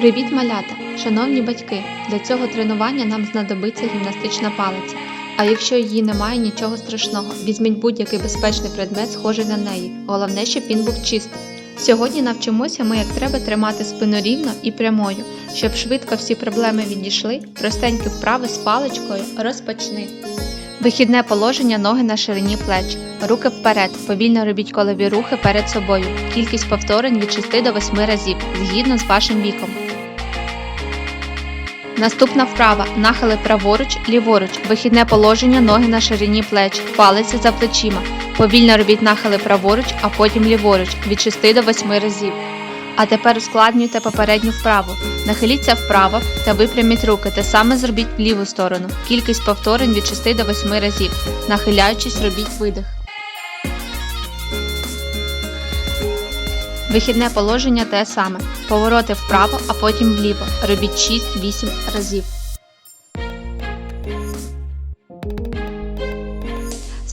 Привіт, малята! Шановні батьки! Для цього тренування нам знадобиться гімнастична палиця. А якщо її немає, нічого страшного. Візьміть будь-який безпечний предмет, схожий на неї. Головне, щоб він був чистий. Сьогодні навчимося ми, як треба тримати спину рівно і прямою. Щоб швидко всі проблеми відійшли, простенькі вправи з паличкою розпочни. Вихідне положення ноги на ширині плеч. Руки вперед. Повільно робіть колові рухи перед собою. Кількість повторень від 6 до 8 разів, згідно з вашим віком. Наступна вправа. Нахили праворуч, ліворуч. Вихідне положення ноги на ширині плеч. Палиці за плечима. Повільно робіть нахили праворуч, а потім ліворуч від 6 до 8 разів. А тепер ускладнюйте попередню вправу. Нахиліться вправо та випряміть руки. Те саме зробіть в ліву сторону. Кількість повторень від 6 до 8 разів. Нахиляючись, робіть видих. Вихідне положення те саме. Повороти вправо, а потім вліво. Робіть 6-8 разів.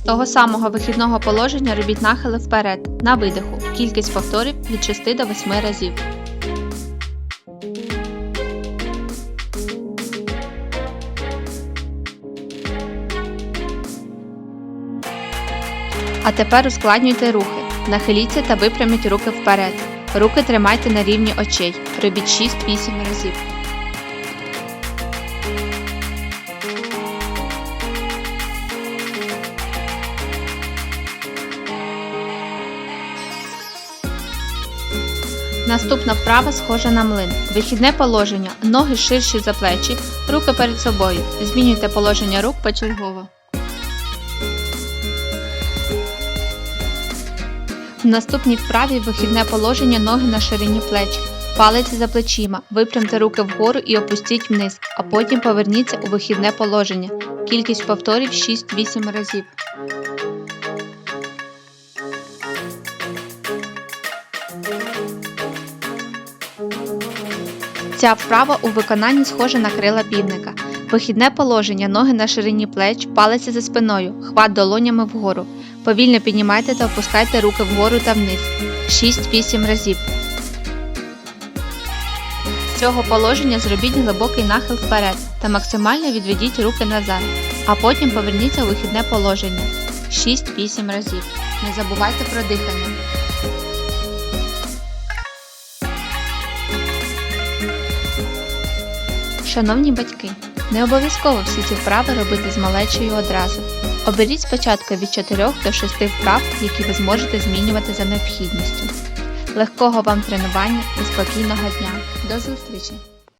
Того самого вихідного положення робіть нахили вперед на видиху. Кількість повторів від 6 до 8 разів. А тепер ускладнюйте рухи. Нахиліться та випряміть руки вперед. Руки тримайте на рівні очей. Робіть 6-8 разів. Наступна вправа схожа на млин. Вихідне положення. Ноги ширші за плечі, руки перед собою. Змінюйте положення рук почергово. В наступній вправі вихідне положення ноги на ширині плеч. Палиці за плечима. Випрямте руки вгору і опустіть вниз, а потім поверніться у вихідне положення. Кількість повторів 6-8 разів. Ця вправа у виконанні схожа на крила півника. Вихідне положення, ноги на ширині плеч, палиці за спиною, хват долонями вгору. Повільно піднімайте та опускайте руки вгору та вниз. 6-8 разів. З цього положення зробіть глибокий нахил вперед та максимально відведіть руки назад, а потім поверніться у вихідне положення. 6-8 разів. Не забувайте про дихання. Шановні батьки, не обов'язково всі ці вправи робити з малечою одразу. Оберіть спочатку від 4 до 6 вправ, які ви зможете змінювати за необхідністю. Легкого вам тренування і спокійного дня. До зустрічі!